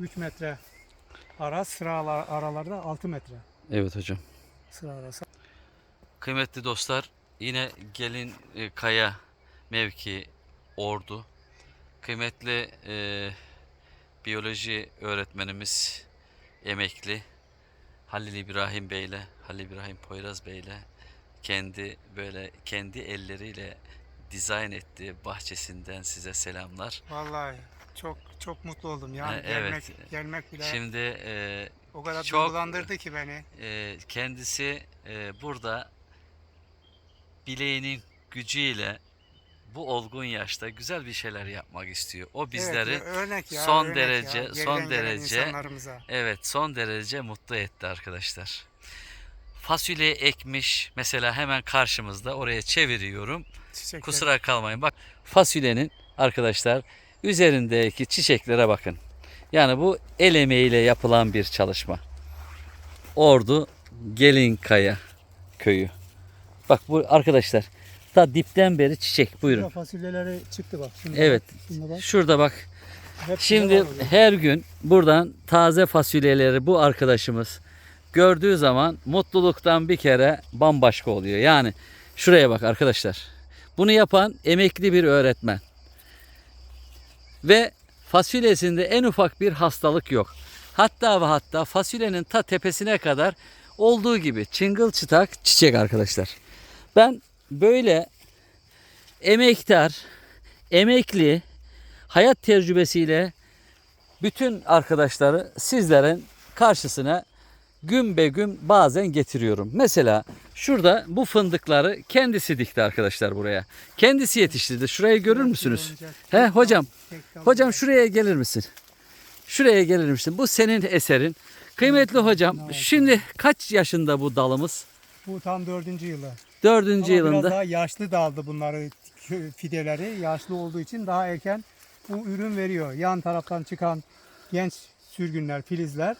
3 metre ara sıralar aralarda 6 metre Evet hocam. sıra arası. Kıymetli dostlar yine gelin e, kaya mevki ordu. Kıymetli e, biyoloji öğretmenimiz emekli Halil İbrahim Bey ile Halil İbrahim Poyraz Bey ile kendi böyle kendi elleriyle dizayn ettiği bahçesinden size selamlar. Vallahi çok çok mutlu oldum yani Ha, gelmek evet. gelmek bile Şimdi e, o kadar çok- duygulandırdı ki beni. e, kendisi e, burada bileğinin gücüyle bu olgun yaşta güzel bir şeyler yapmak istiyor. O bizleri evet, örnek ya, son örnek derece- geriden son gelen derece- insanlarımıza. evet son derece mutlu etti arkadaşlar. Fasulye ekmiş mesela hemen karşımızda oraya çeviriyorum. Çiçekler. Kusura kalmayın bak fasulyenin arkadaşlar üzerindeki çiçeklere bakın. Yani bu el emeğiyle yapılan bir çalışma. Ordu Gelinkaya köyü. Bak bu arkadaşlar ta dipten beri çiçek buyurun. Burada fasulyeleri çıktı bak. Şimdi Evet. Bak, şimdi bak. Şurada bak Hepsi Şimdi her gün buradan taze fasulyeleri bu arkadaşımız gördüğü zaman mutluluktan bir kere bambaşka oluyor. Yani şuraya bak arkadaşlar. Bunu yapan emekli bir öğretmen. Ve fasulyesinde en ufak bir hastalık yok. Hatta ve hatta fasulyenin ta tepesine kadar olduğu gibi çıngıl çıtak çiçek arkadaşlar. Ben böyle emektar, emekli, hayat tecrübesiyle bütün arkadaşları sizlerin karşısına gün be gün bazen getiriyorum. Mesela şurada bu fındıkları kendisi dikti arkadaşlar buraya. Kendisi yetiştirdi. Şurayı görür müsünüz? He hocam. Hocam şuraya gelir misin? Şuraya gelir misin? Bu senin eserin. Kıymetli hocam, şimdi kaç yaşında bu dalımız? Bu tam dördüncü yılı. Dördüncü Ama biraz yılında. daha yaşlı daldı bunları fideleri. Yaşlı olduğu için daha erken bu ürün veriyor. Yan taraftan çıkan genç sürgünler, filizler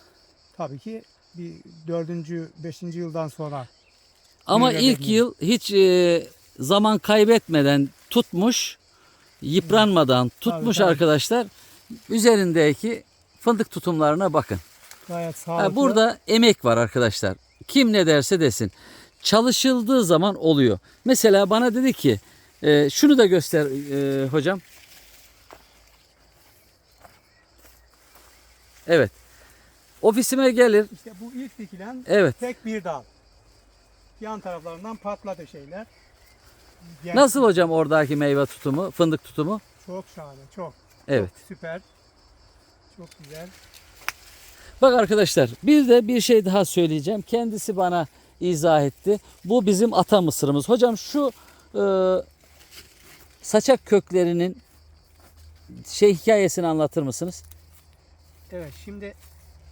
tabii ki bir dördüncü, beşinci yıldan sonra Ama Meyve ilk yıl hiç e, zaman kaybetmeden tutmuş, yıpranmadan tutmuş tabii. arkadaşlar. Üzerindeki fındık tutumlarına bakın. gayet Ha, sağlıklı. burada emek var arkadaşlar. Kim ne derse desin. Çalışıldığı zaman oluyor. Mesela bana dedi ki e, şunu da göster e, hocam. Evet. Ofisime gelir. İşte bu ilk dikilen Evet. tek bir dal. Yan taraflarından patladı şeyler. Genç- Nasıl hocam oradaki meyve tutumu, fındık tutumu? Çok şahane, çok. Evet. Çok süper. Çok güzel. Bak arkadaşlar bir de bir şey daha söyleyeceğim. Kendisi bana izah etti. Bu bizim ata mısırımız. Hocam şu e, saçak köklerinin şey hikayesini anlatır mısınız? Evet şimdi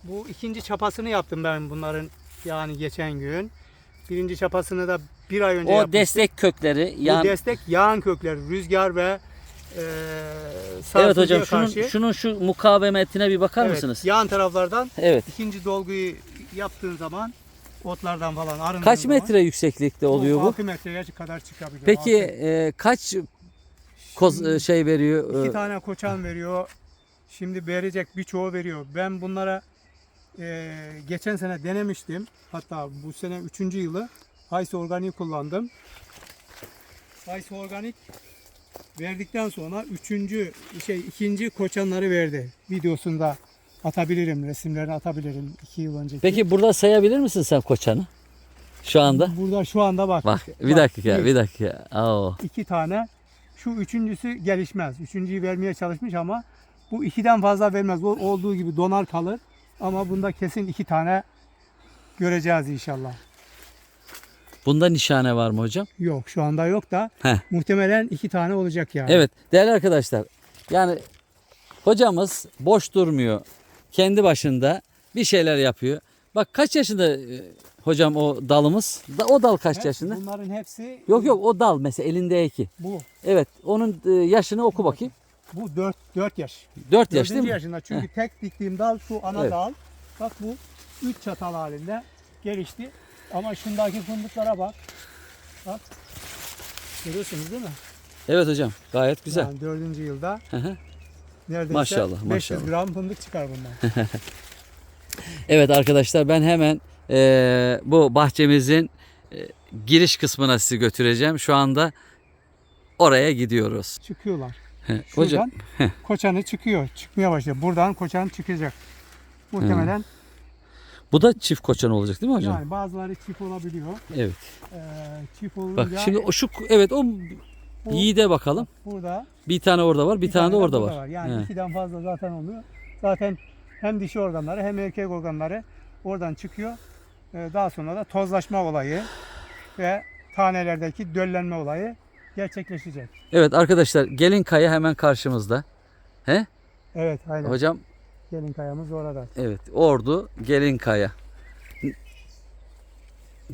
bu ikinci çapasını yaptım ben bunların yani geçen gün. Birinci çapasını da bir ay önce O yapmıştım. destek kökleri Bu yan destek yağan kökleri, rüzgar ve e, Evet hocam şunun karşı. şunun şu mukavemetine bir bakar Evet, mısınız? Yan taraflardan Evet. ikinci dolguyu yaptığın zaman otlardan falan arındığın Kaç zaman metre yükseklikte oluyor bu? 6 metreye kadar çıkabiliyor. Peki e, kaç koz e, şey veriyor? İki e, tane koçan veriyor. Şimdi verecek birçoğu veriyor. Ben bunlara e, geçen sene denemiştim. Hatta bu sene üçüncü yılı Haysi Organik kullandım. Haysi Organik verdikten sonra üçüncü şey ikinci koçanları verdi. Videosunda atabilirim, resimlerini atabilirim iki yıl önceki. Peki burada sayabilir misin sen koçanı? Şu anda? Burada şu anda bak. Bak bir Bak, dakika bir, bir dakika. Oo. iki tane. Şu üçüncüsü gelişmez. Üçüncüyü vermeye çalışmış ama bu ikiden fazla vermez. O olduğu gibi donar kalır. Ama bunda kesin iki tane göreceğiz inşallah. Bunda nişane var mı hocam? Yok şu anda yok da Heh. muhtemelen iki tane olacak yani. Evet değerli arkadaşlar yani hocamız boş durmuyor. Kendi başında bir şeyler yapıyor. Bak kaç yaşında e, hocam o dalımız? Da, o dal kaç Hep- yaşında? Bunların hepsi Yok yok o dal mesela elindeki. bu. Evet onun e, yaşını oku bakayım. Bu 4 4 yaş. 4 yaş değil mi? yaşında. Çünkü tek diktiğim dal şu ana Evet. dal. Bak bu 3 çatal halinde gelişti. Ama şundaki fındıklara bak. Bak. Görüyorsunuz değil mi? Evet hocam gayet güzel. Yani dördüncü yılda Hı hı. Neredeyse Maşallah, 500 maşallah. gram fındık çıkar bundan. Evet arkadaşlar ben hemen eee, bu bahçemizin eee, giriş kısmına sizi götüreceğim. Şu anda oraya gidiyoruz. Çıkıyorlar. Heh, Şuradan Hocam koçanı çıkıyor. Çıkmaya başlıyor. Buradan koçan çıkacak. Muhtemelen bu da çift koçan olacak değil mi hocam? yani bazıları çift olabiliyor. Evet. Ee, çift olunca Bak şimdi o şu evet o bu- yiğide bakalım. burada Bir tane orada var, bir, tane, de orada burada var. Yani He. ikiden fazla zaten oluyor. Zaten hem dişi organları hem erkek organları oradan çıkıyor. Ee, daha sonra da tozlaşma olayı ve tanelerdeki döllenme olayı gerçekleşecek. Evet arkadaşlar gelin kaya hemen karşımızda. He? Evet aynen. Hocam Gelin kayamız orada. evet Ordu gelin kaya.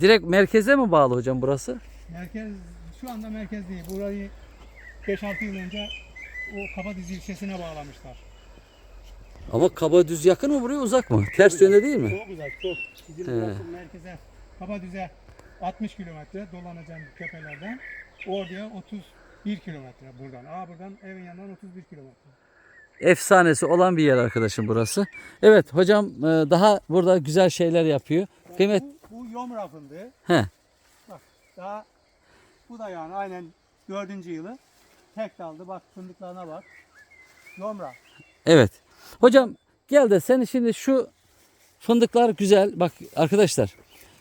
Direkt merkeze mi bağlı hocam burası? Merkez şu anda merkez değil. Burayı 5-6 yıl önce o Kapadiz ilçesine bağlamışlar. Ama kaba düz yakın mı buraya uzak mı? Ters yönde değil mi? Çok uzak, çok. Bizim burası merkeze, Kabadüz'e 60 kilometre dolanacağım tepelerden. Orduya 31 kilometre buradan. Aa buradan evin yanından 31 kilometre. Efsanesi olan bir yer arkadaşım burası. Evet hocam e, daha burada güzel şeyler yapıyor. Yani Kıymet Bu, bu yomra fındığı. He. Bak daha bu da yani aynen dördüncü yılı. Tek daldı bak fındıklarına bak. Yomra. Evet. Hocam gel de seni şimdi şu fındıklar güzel. Bak arkadaşlar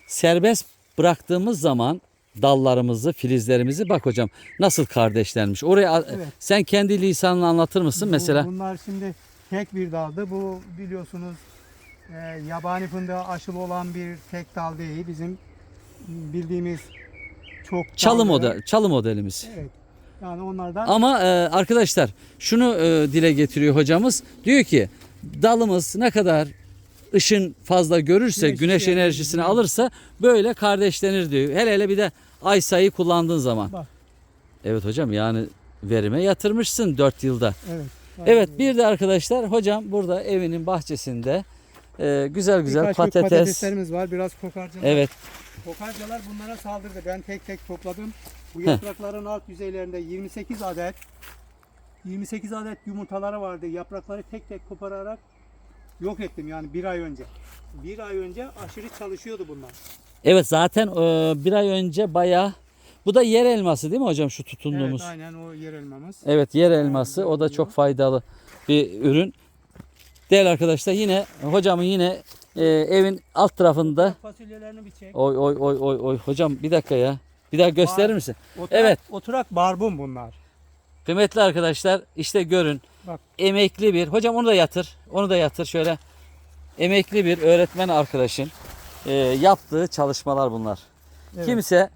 serbest bıraktığımız zaman dallarımızı, filizlerimizi bak hocam nasıl kardeşlenmiş. Oraya Evet. sen kendi lisanını anlatır mısın Bu- mesela? Bunlar şimdi tek bir daldı. Bu biliyorsunuz e, yabani fındığa aşılı olan bir tek dal değil. Bizim bildiğimiz çok Çalı dallı. model, çalı modelimiz. Evet. Yani onlardan Ama e, arkadaşlar şunu e, dile getiriyor hocamız. Diyor ki dalımız ne kadar ışın fazla görürse, Güneş güneş enerjisini enerjisini alırsa böyle kardeşlenir diyor. Hele hele bir de ay sayı kullandığın zaman. Bak. Evet hocam yani verime yatırmışsın 4 yılda. evet. Evet bir de arkadaşlar hocam burada evinin bahçesinde e, güzel güzel Birkaç patates. patateslerimiz var. Biraz kokarcalar. Evet Kokarcalar bunlara saldırdı. Ben tek tek topladım. Bu Heh. yaprakların alt yüzeylerinde 28 adet 28 adet yumurtaları vardı. Yaprakları tek tek kopararak yok ettim yani bir ay önce. Bir ay önce aşırı çalışıyordu bunlar. evet zaten e, bir ay önce bayağı bu da yer elması değil mi hocam şu tutunduğumuz? Evet aynen o yer elmamız. Evet yer elması o da çok faydalı bir ürün. Değerli arkadaşlar yine hocamın yine e, evin alt tarafında Fasulyelerini bir çek. oy oy oy oy oy hocam bir dakika ya. Bir daha gösterir misin? Oturak, Evet. Oturak barbun bunlar. Kıymetli arkadaşlar işte görün. Bak. Emekli bir hocam onu da yatır. Onu da yatır şöyle. Emekli bir öğretmen arkadaşın e, yaptığı çalışmalar bunlar. Evet. Kimse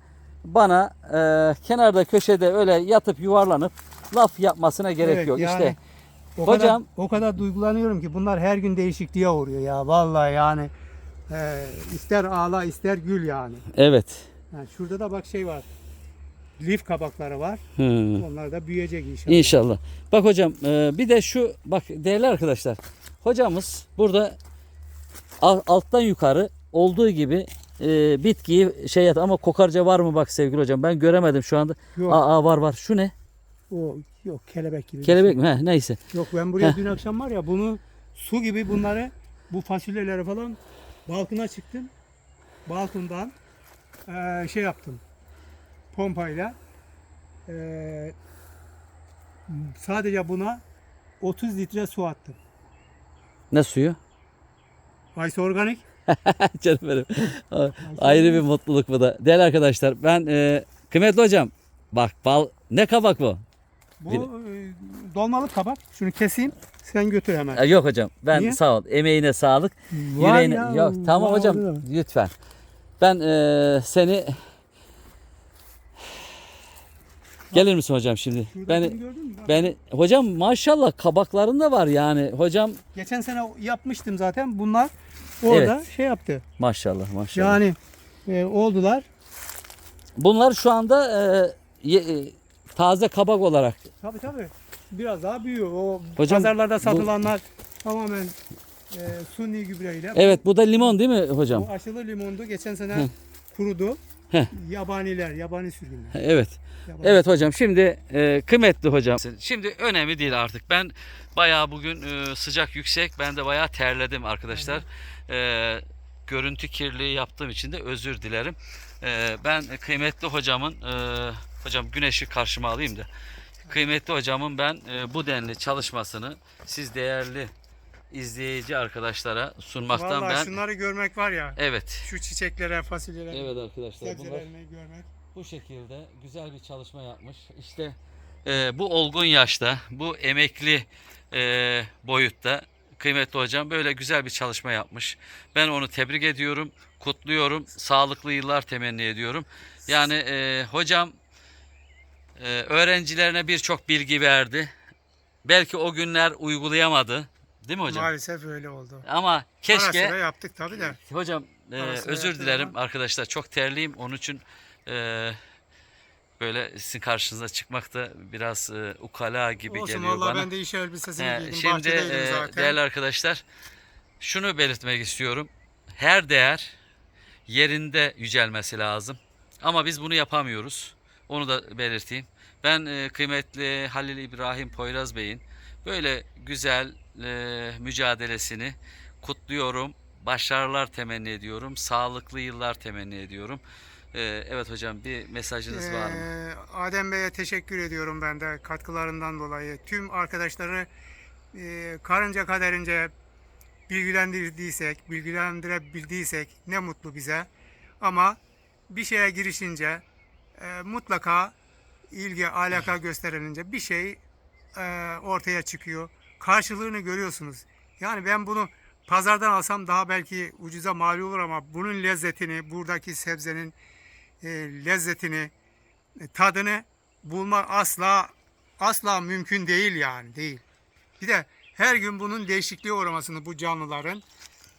bana e, kenarda köşede öyle yatıp yuvarlanıp laf yapmasına gerek Evet, yok. yani işte O Hocam- kadar, o kadar duygulanıyorum ki bunlar her gün değişikliğe uğruyor ya. Vallahi yani e, ister ağla ister gül yani. evet. Yani şurada da bak şey var. Lif kabakları var. Hı. Onlar da büyüyecek inşallah. İnşallah. Bak hocam e, bir de şu bak değerli arkadaşlar. Hocamız burada al- alttan yukarı olduğu gibi e, bitkiyi şey yap ama kokarca var mı bak sevgili hocam ben göremedim şu anda. Yok. Aa, var var. Şu ne? O yok kelebek gibi. Kelebek şey. mi? He, neyse. Yok ben buraya Heh. dün akşam var ya bunu su gibi bunları bu fasulyeleri falan balkona çıktım. Balkondan eee, şey yaptım. Pompayla eee, sadece buna 30 litre su attım. Ne suyu? Aysa organik. Canım benim. Ayrı bir mutluluk bu da. Değerli arkadaşlar ben e, kıymetli hocam bak bal ne kabak bu? Bu eee, dolmalık kabak. Şunu keseyim. Sen götür hemen. E, yok hocam ben Niye? sağ ol. Emeğine sağlık. Var Yüreğine ya, yok tamam var hocam lütfen. Ben e, seni Gelir misin hocam şimdi? Şuradakini Beni gördün mü? Bak. beni hocam maşallah kabaklarında var yani. Hocam Geçen sene yapmıştım zaten. Bunlar orada şey yaptı. maşallah maşallah. Yani e, oldular. Bunlar şu anda e, ye- e, taze kabak olarak. Tabii tabii. Biraz daha büyüyor. O Hocam, pazarlarda satılanlar tamamen e, suni gübreyle. Evet bu da limon değil mi hocam? Bu aşılı limondu. Geçen sene kurudu. Heh. Yabaniler, yabani sürgünler. Evet. Yabani Evet hocam şimdi e, kıymetli hocam. Şimdi önemli değil artık. Ben bayağı bugün e, sıcak yüksek. Ben de bayağı terledim arkadaşlar. E, görüntü kirliliği yaptığım için de özür dilerim. E, ben kıymetli hocamın e, hocam güneşi karşıma alayım da. Kıymetli hocamın ben e, bu denli çalışmasını siz değerli izleyici arkadaşlara sunmaktan Vallahi ben şunları görmek var ya. evet. Şu çiçeklere, fasulyelere, Evet arkadaşlar bunlar görmek. bu şekilde güzel bir çalışma yapmış. İşte e, bu olgun yaşta, bu emekli e, boyutta kıymetli hocam böyle güzel bir çalışma yapmış. Ben onu tebrik ediyorum, kutluyorum. Sağlıklı yıllar temenni ediyorum. Yani e, hocam e, öğrencilerine birçok bilgi verdi. Belki o günler uygulayamadı. Değil mi hocam? Maalesef öyle oldu. Ama Ara keşke sıra yaptık tabii de. Hocam e, özür dilerim ama. arkadaşlar çok terliyim onun için e, böyle sizin karşınıza çıkmak da biraz e, ukala gibi Olsun geliyor bana. ben de iş elbisesini giydim. şimdi e, zaten. değerli arkadaşlar şunu belirtmek istiyorum. Her değer yerinde yücelmesi lazım. Ama biz bunu yapamıyoruz. Onu da belirteyim. Ben e, kıymetli Halil İbrahim Poyraz Bey'in böyle güzel e, mücadelesini kutluyorum. Başarılar temenni ediyorum. Sağlıklı yıllar temenni ediyorum. E, evet hocam bir mesajınız var mı? Ee, Adem Bey'e teşekkür ediyorum ben de katkılarından dolayı. Tüm arkadaşları e, karınca kaderince bilgilendirdiysek, bilgilendirebildiysek ne mutlu bize. Ama bir şeye girişince e, mutlaka ilgi, alaka gösterilince bir şey ortaya çıkıyor. Karşılığını görüyorsunuz. Yani ben bunu pazardan alsam daha belki ucuza mal olur ama bunun lezzetini, buradaki sebzenin e, lezzetini, e, tadını bulma asla asla mümkün değil yani değil. Bir de her gün bunun değişikliğe uğramasını bu canlıların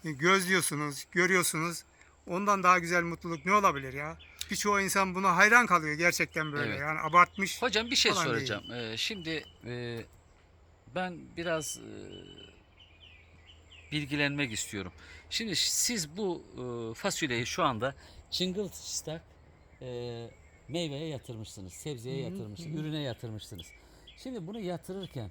e, gözlüyorsunuz, görüyorsunuz. Ondan daha güzel mutluluk ne olabilir ya? Birçoğu insan buna hayran kalıyor gerçekten böyle. Evet. Yani abartmış. Hocam bir şey falan soracağım. Ee, şimdi e, ben biraz e, bilgilenmek istiyorum. Şimdi siz bu e, fasulyeyi şu anda çıngıltıçtak e, meyveye yatırmışsınız, sebzeye yatırmışsınız, hı hı. ürüne yatırmışsınız. Şimdi bunu yatırırken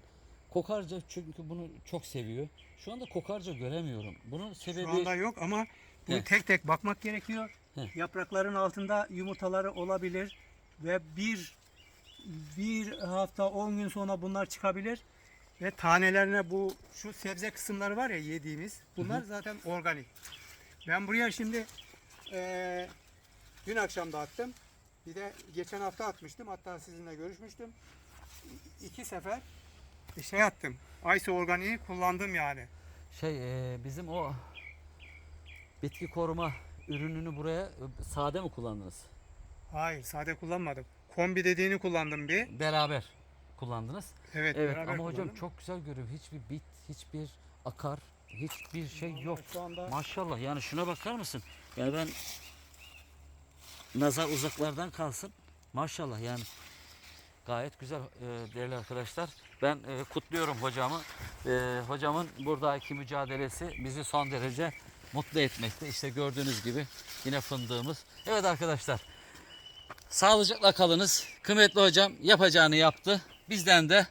kokarca çünkü bunu çok seviyor. Şu anda kokarca göremiyorum. Bunun sebebi Şu anda yok ama bunu tek tek bakmak gerekiyor. Heh. Yaprakların altında yumurtaları olabilir ve bir bir hafta 10 gün sonra bunlar çıkabilir ve tanelerine bu şu sebze kısımları var ya yediğimiz bunlar zaten organik. Ben buraya şimdi eee, dün akşam da attım. Bir de geçen hafta atmıştım. Hatta sizinle görüşmüştüm. İki sefer şey attım. Aysa organiği kullandım yani. şey e, bizim o bitki koruma ürününü buraya e, sade mi kullandınız? Hayır sade kullanmadım. Kombi dediğini kullandım bir. Beraber kullandınız. Evet, Evet beraber ama hocam kullandım. çok güzel görüyorum. Hiçbir bit, hiçbir akar, hiçbir şey yok. Şu anda Maşallah yani şuna bakar mısın? Yani ben nazar uzaklardan kalsın. Maşallah yani gayet güzel e, değerli arkadaşlar. Ben e, kutluyorum hocamı. E, hocamın buradaki mücadelesi bizi son derece mutlu etmekte. İşte gördüğünüz gibi yine fındığımız. Evet arkadaşlar. Sağlıcakla kalınız. Kıymetli hocam yapacağını yaptı. Bizden de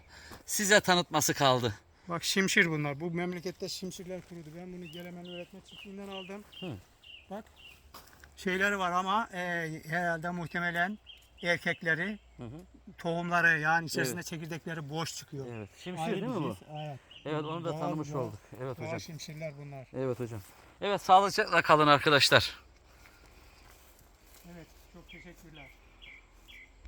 size tanıtması kaldı. bak şimşir bunlar. Bu memlekette şimşirler kurudu. Ben bunu Gelemen Öğretmen Çiftliği'nden aldım. Hı. Bak şeyleri var ama e, herhalde muhtemelen erkekleri Hı hı. tohumları yani içerisinde çekirdekleri boş çıkıyor. Evet. Şimşir değil mi bu? Evet. Evet onu da Doğal- tanımış doğal- olduk. Evet Doğal hocam. şimşirler bunlar. Evet hocam. Evet sağlıcakla kalın arkadaşlar. Evet çok teşekkürler.